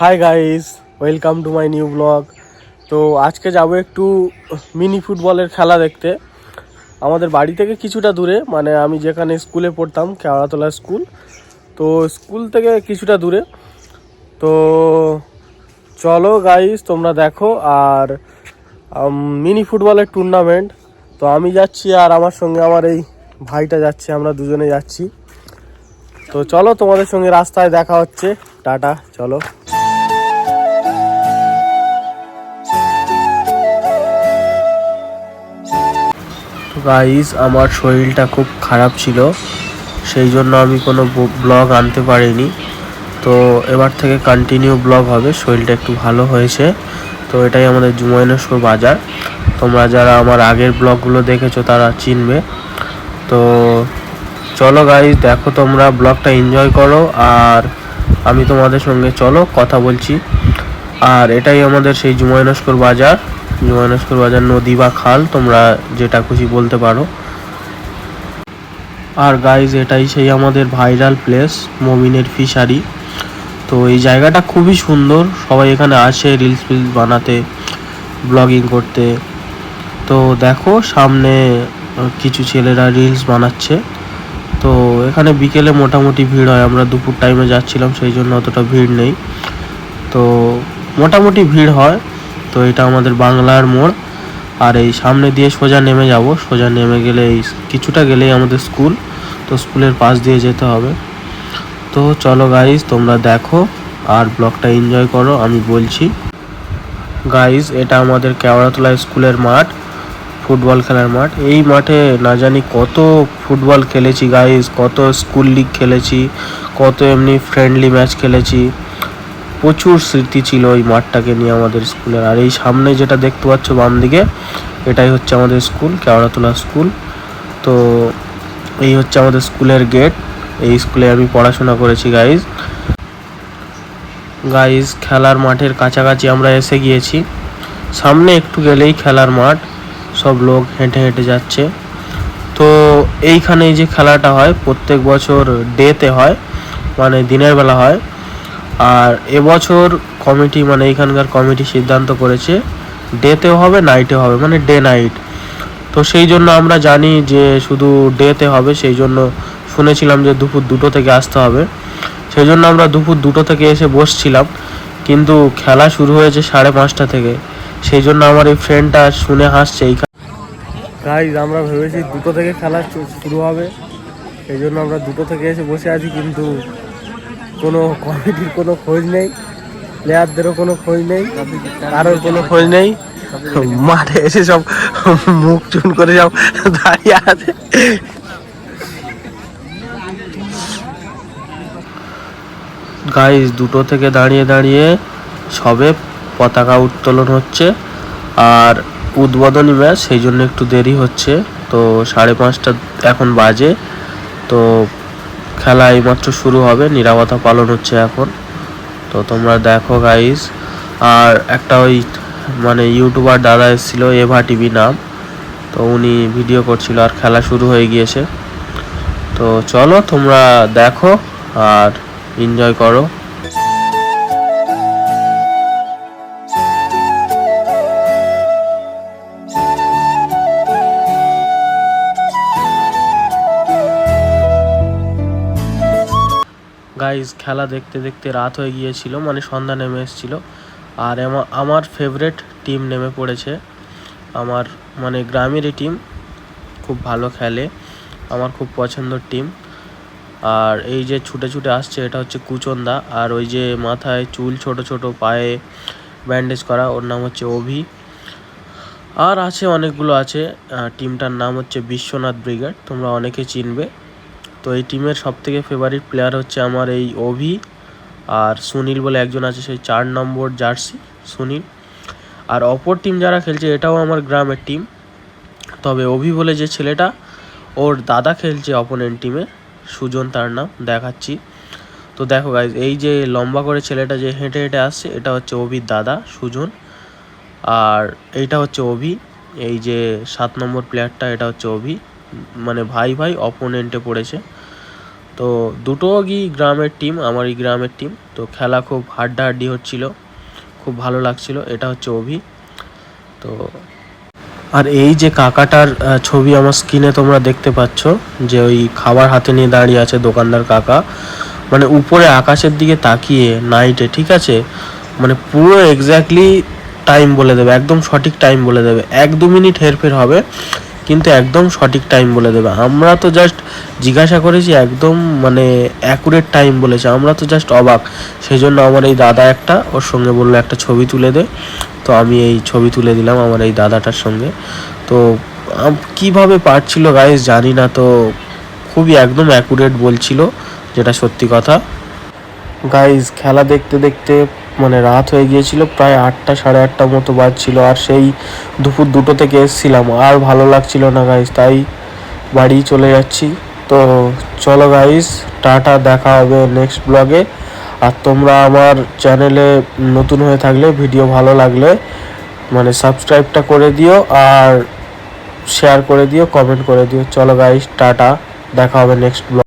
Hi guys welcome to my new blog তো আজকে যাব একটু মিনি ফুটবলের খেলা দেখতে। আমাদের বাড়ি থেকে কিছুটা দূরে মানে আমি যেখানে স্কুলে পড়তাম, কেওড়াতলা স্কুল তো স্কুল থেকে কিছুটা দূরে। তো চলো গাইস তোমরা দেখো আর মিনি ফুটবলের টুর্নামেন্ট তো আমি যাচ্ছি আর আমার সঙ্গে আমার এই ভাইটা যাচ্ছে, আমরা দুজনে যাচ্ছি। তো চলো তোমাদের সঙ্গে রাস্তায় দেখা হচ্ছে। টাটা, চলো। গাইস আমার শরীরটা খুব খারাপ ছিল, সেই জন্য আমি কোনো ব্লগ আনতে পারিনি। তো এবার থেকে কন্টিনিউ ব্লগ হবে, শরীরটা একটু ভালো হয়েছে। তো এটাই আমাদের জুমাইনস্কর বাজার। তোমরা যারা আমার আগের ব্লগগুলো দেখেছ, তারা চিনবে। তো চলো গাইজ দেখো তোমরা ব্লগটা এনজয় করো, আর আমি তোমাদের সঙ্গে চলো কথা বলছি। আর এটাই আমাদের সেই জুমাইনস্কর বাজার। জুমাইনস্কর বাজার নদী বা খাল, তোমরা যেটা খুশি বলতে পারো। আর গাইজ এটাই সেই আমাদের ভাইরাল প্লেস মমিনের ফিশারি তো এই জায়গাটা খুবই সুন্দর, সবাই এখানে আসে রিলস ফিলস বানাতে ব্লগিং করতে। তো দেখো, সামনে কিছু ছেলেরা রিলস বানাচ্ছে। তো এখানে বিকেলে মোটামুটি ভিড় হয়, আমরা দুপুর টাইমে যাচ্ছিলাম, সেই জন্য অতটা ভিড় নেই। তো মোটামুটি ভিড় হয়। তো এটা আমাদের বাংলার মোড়। আর এই সামনে দিয়ে সোজা নেমে যাব। সোজা নেমে গেলে এই কিছুটা গেলেই আমাদের স্কুল। তো স্কুলের পাশ দিয়ে যেতে হবে। তো চলো গাইজ তোমরা দেখো আর ব্লগটা এনজয় করো, আমি বলছি। গাইজ এটা আমাদের কেওড়াতলা স্কুলের মাঠ, ফুটবল খেলার মাঠ। এই মাঠে না জানি কত ফুটবল খেলেছি গাইজ কত স্কুল লিগ খেলেছি, কত এমনি ফ্রেন্ডলি ম্যাচ খেলেছি। প্রচুর স্মৃতি ছিল ওই মাঠটাকে নিয়ে আমাদের স্কুলের। আর এই সামনে যেটা দেখতে পাচ্ছ বাম দিকে, এটাই হচ্ছে আমাদের স্কুল, কেওড়াতলা স্কুল। তো এই হচ্ছে আমাদের স্কুলের গেট। এই স্কুলে আমি পড়াশোনা করেছি গাইজ গাইজ খেলার মাঠের কাছাকাছি আমরা এসে গিয়েছি। সামনে একটু গেলেই খেলার মাঠ, সব লোক হেঁটে হেঁটে যাচ্ছে। তো এইখানে যে খেলাটা হয়, প্রত্যেক বছর ডেতে হয় মানে দিনের বেলা হয়। আর এবছর কমিটি মানে এইখানকার কমিটি সিদ্ধান্ত করেছে ডেতেও হবে নাইটেও হবে মানে ডে নাইট তো সেই জন্য আমরা জানি যে শুধু ডেতে হবে, সেই জন্য শুনেছিলাম যে দুপুর দুটো থেকে আসতে হবে। সেই জন্য আমরা দুপুর দুটো থেকে এসে বসছিলাম, কিন্তু খেলা শুরু হয়েছে সাড়ে পাঁচটা থেকে। সেই জন্য আমার এই ফ্রেন্ডটা শুনে হাসছে এই গাইজ আমরা ভেবেছি দুটো থেকে খেলা শুরু হবে। সেই জন্য আমরা দুটো থেকে এসে বসে আছি, কিন্তু কোনো কমিটির কোনো খোঁজ নেই প্লেয়ারদেরও কোনো খোঁজ নেই, কারোর কোনো খোঁজ নেই। মাঠে এসে সব মুখ চুন করে সব দাঁড়িয়ে আছে। গাইজ দুটো থেকে দাঁড়িয়ে দাঁড়িয়ে সবে পতাকা উত্তোলন হচ্ছে, আর উদ্বোধনী ম্যাচ সেই জন্য একটু দেরি হচ্ছে। তো সাড়ে পাঁচটা এখন বাজে। তো খেলা এইমাত্র শুরু হবে, নিরাপত্তা পালন হচ্ছে এখন। তো তোমরা দেখো গাইস আর একটা ওই মানে ইউটিউবার দাদা এসেছিল এভা টিভি নাম। তো উনি ভিডিও করছিল আর খেলা শুরু হয়ে গিয়েছে। তো চলো তোমরা দেখো আর এনজয় করো। গাইজ খেলা দেখতে দেখতে রাত হয়ে গিয়েছিল মানে সন্ধ্যা নেমে এসেছিল। আর আমা- আমার ফেভারেট টিম নেমে পড়েছে। আমার মানে গ্রামেরই টিম খুব ভালো খেলে। আমার খুব পছন্দের টিম আর এই যে ছুটে ছুটে আসছে, এটা হচ্ছে কুচন্দা। আর ওই যে মাথায় চুল ছোট ছোট, পায়ে ব্যান্ডেজ করা, ওর নাম হচ্ছে অভি। আর আছে অনেকগুলো আছে। টিমটার নাম হচ্ছে বিশ্বনাথ ব্রিগেড, তোমরা অনেকে চিনবে। তো এই টিমের সব থেকে ফেভারিট প্লেয়ার হচ্ছে আমার এই অভি আর সুনীল বলে একজন আছে, সেই চার নম্বর জার্সি সুনীল। আর অপর টিম যারা খেলছে, এটাও আমার গ্রামের টিম তবে অভি বলে যে ছেলেটা, ওর দাদা খেলছে অপোনেন্ট টিমে সুজন তার নাম, দেখাচ্ছি। তো দেখো গাইজ এই যে লম্বা করে ছেলেটা যে হেঁটে হেঁটে আসছে, এটা হচ্ছে অভির দাদা, সুজন। আর এইটা হচ্ছে অভি, এই যে সাত নম্বর প্লেয়ারটা এটা হচ্ছে অভি। মানে ভাই ভাই অপোনেন্টে পড়েছে। তো দুটো কি গ্রামের টিম আমারই গ্রামের টিম তো খেলা খুব হাড্ডাহাড্ডি হচ্ছিল, খুব ভালো লাগছিল। এটা হচ্ছে অভি। তো আর এই যে কাকাটার ছবি আমার স্ক্রিনে তোমরা দেখতে পাচ্ছ, যে ওই খাবার হাতে নিয়ে দাঁড়িয়ে আছে দোকানদার কাকা। মানে উপরে আকাশের দিকে তাকিয়ে নাইটে ঠিক আছে? মানে পুরো এক্স্যাক্টলি টাইম বলে দেবে, একদম সঠিক টাইম বলে দেবে। এক দু মিনিট হেরফের হবে। কিন্তু একদম সঠিক টাইম বলে দেবে। আমরা তো জাস্ট জিজ্ঞাসা করেছি, একদম মানে অ্যাকুরেট টাইম বলেছে। আমরা তো জাস্ট অবাক। সেই জন্য আমার এই দাদা একটা, ওর সঙ্গে বলল, একটা ছবি তুলে দে। তো আমি এই ছবি তুলে দিলাম আমার এই দাদাটার সঙ্গে। তো কীভাবে পারছিল গাইস জানি না, তো খুবই একদম অ্যাকুরেট বলছিল, যেটা সত্যি কথা। গাইজ খেলা দেখতে দেখতে মানে রাত হয়ে গিয়েছিল, প্রায় আটটা, সাড়ে আটটা মতো বাজছিল আর সেই দুপুর দুটো থেকে এসছিলাম। আর ভালো লাগছিল না গাইজ তাই বাড়ি চলে যাচ্ছি। তো চলো গাইজ টাটা, দেখা হবে নেক্সট ব্লগে আর তোমরা আমার চ্যানেলে নতুন হয়ে থাকলে ভিডিও ভালো লাগলে মানে সাবস্ক্রাইবটা করে দিও আর শেয়ার করে দিও কমেন্ট করে দিও। চলো গাইজ টাটা, দেখা হবে নেক্সট ব্লগ